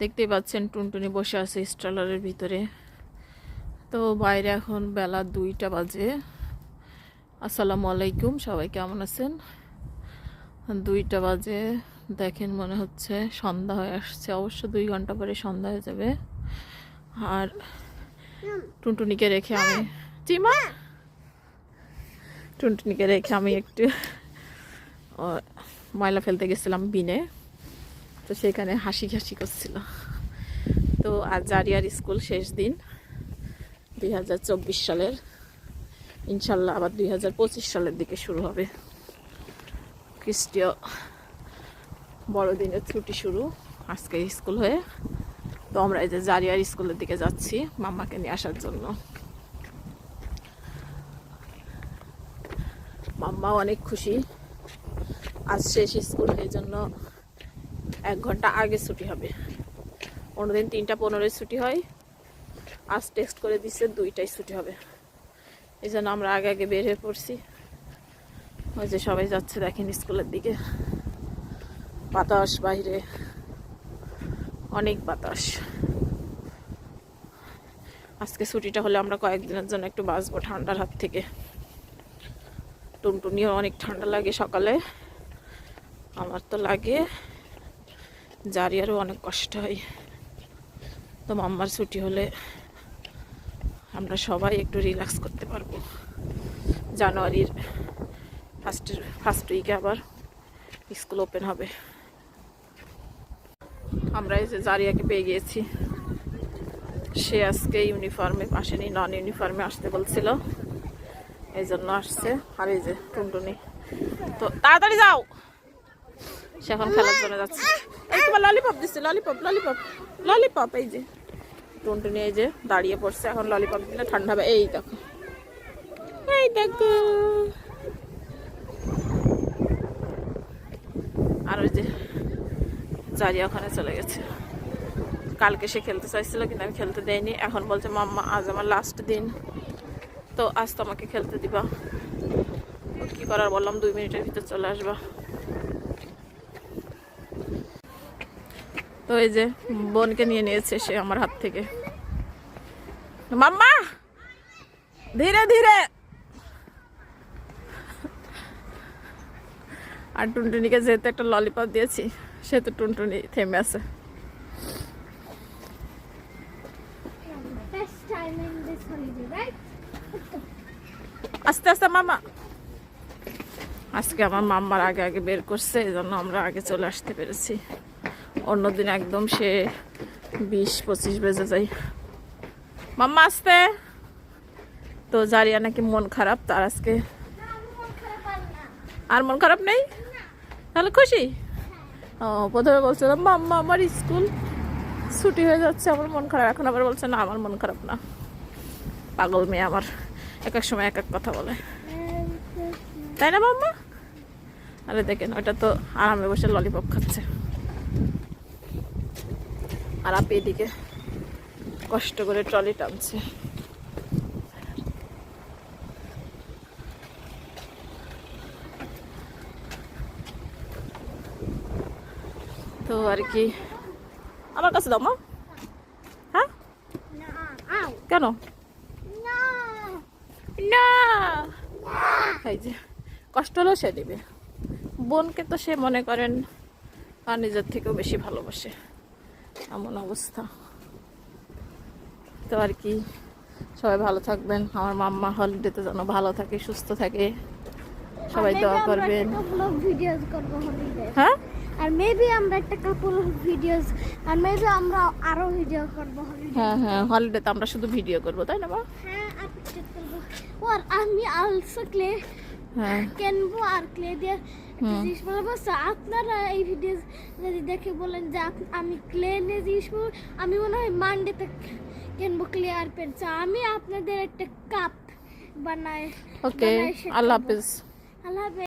দেখতেই পাচ্ছেন টুনটুনি বসে আছে স্ট্রলারের ভিতরে। তো বাইরে এখন বেলা দুইটা বাজে। আসসালামু আলাইকুম, সবাই কেমন আছেন? দুইটা বাজে, দেখেন মনে হচ্ছে সন্ধ্যা হয়ে আসছে, অবশ্য দুই ঘণ্টা পরে সন্ধ্যা হয়ে যাবে। আর টুনটুনিকে রেখে আমি চিমা! টুনটুনিকে রেখে আমি একটু ময়লা ফেলতে গেছিলাম বিনে। তো সেখানে হাসি হাসি করছিল। তো আজ জারিয়ার স্কুল শেষ দিন, দুই হাজার চব্বিশ সালের, ইনশাল্লাহ আবার দুই হাজার পঁচিশ সালের দিকে শুরু হবে। খ্রিস্টীয় বড়দিনের ছুটি শুরু আজকে স্কুল হয়ে। তো আমরা এই যে জারিয়ার স্কুলের দিকে যাচ্ছি মাম্মাকে নিয়ে আসার জন্য। মাম্মা অনেক খুশি। আজ শেষ স্কুল, এই জন্য এক ঘণ্টা আগে ছুটি হবে। অন্যদিন তিনটা পনেরোই ছুটি হয়। আজ টেক্সট করে দিচ্ছে দুইটাই ছুটি হবে। এই জন্য আমরা আগে আগে বের হয়ে পড়ছি। ওই যে সবাই যাচ্ছে দেখেন স্কুলের দিকে। বাতাস বাইরে। অনেক বাতাস। আজকে ছুটিটা হলে আমরা কয়েকদিনের জন্য একটু বাঁচবো ঠান্ডার হাত থেকে। টুনটুনিও অনেক ঠান্ডা লাগে সকালে। আমার তো লাগে। জারিয়ারও অনেক কষ্ট হয়। তো মাম্মার ছুটি হলে আমরা সবাই একটু রিল্যাক্স করতে পারব। জানুয়ারির ফার্স্ট ফার্স্ট উইকে আবার স্কুল ওপেন হবে। আমরা এই যে জারিয়াকে পেয়ে গিয়েছি। সে আজকে ইউনিফর্মে আসেনি নন ইউনিফর্মে আসতে বলছিল। এই জন্য আসছে। আর এই যে টুনটুনি। তো তাড়াতাড়ি যাও! সে এখন খেলার জন্য যাচ্ছে। এই তোমার ললিপপ দিচ্ছে ললিপপ ললিপপ ললিপপ এই যে। টুনটুনি এই যে দাঁড়িয়ে পড়ছে এখন ললিপপ দিলে ঠান্ডা হবে। এই দেখো। এই দেখো। আর ওই যে জারিয়া ওখানে চলে গেছে। কালকে সে খেলতে চাইছিল কিন্তু আমি খেলতে দেয়নি এখন বলছে মাম্মা আজ আমার লাস্ট দিন। তো আজ তোমাকে খেলতে দিবা। কি করার বললাম দুই মিনিটের ভিতর চলে আসবা। তো এই যে বোনকে নিয়ে নিয়েছে সে আমার হাত থেকে। মাম্মা! ধীরে ধীরে! আর টুনটুনিকে যেহেতু একটা ললিপপ দিয়েছি, সেহেতু টুনটুনি থেমে আছে? আস্তে আস্তে মামা আজকে আমার মাম্মার আগে আগে বের করছে, এই জন্য আমরা আগে চলে আসতে পেরেছি। অন্যদিন একদম সে বিশ পঁচিশ বেজে যাই মাম্মা আসতে? তো জারিয়া নাকি মন খারাপ, তার আজকে আর মন খারাপ নেই? তাহলে খুশি? ও, প্রথমে বলছিলাম মাম্মা, আমার স্কুল ছুটি হয়ে যাচ্ছে, আমার মন খারাপ। এখন আবার বলছে, না, আমার মন খারাপ না। পাগল মেয়ে আমার। এক এক সময় এক এক কথা বলে। তাই না, মাম্মা? আরে দেখেন ওটা তো আরামে বসে ললিপপ খাচ্ছে। আর আপনি এদিকে কষ্ট করে ট্রলি টানছে। তো আর কি। আমার কাছে দাও মা। হ্যাঁ? কেন? না। এই যে, কষ্ট হলেও সে দেবে বোনকে তো সে মনে করেন আর নিজের থেকেও বেশি ভালোবাসে। এমন অবস্থা। তো আর কি সবাই ভালো থাকবেন। আমার মাম্মা হলিডেতে যেন ভালো থাকে সুস্থ থাকে। সবাই দোয়া করবেন। হ্যাঁ? আর মেবি আমরা একটা কাপল ভিডিওস আর মেবি আমরা আরও ভিডিও করব হ্যাঁ হ্যাঁ হলিডেতে আমরা শুধু ভিডিও করব তাই না মা? হ্যাঁ আর পিকচার করব। আর আমি অলসো ক্লে কেনবো আর ক্লে দিয়ে জিনিস বানাবো? আপনারা এই ভিডিও যদি দেখে বলেন যে আমি ক্লে নিয়ে জিনিস বানাবো, আমি মনে হয় মান্ডেতে কেনবো ক্লে আর আমি আপনাদের একটা কাপ বানাই ওকে আল্লাহ হাফিজ। আল্লাহ হাফেজ।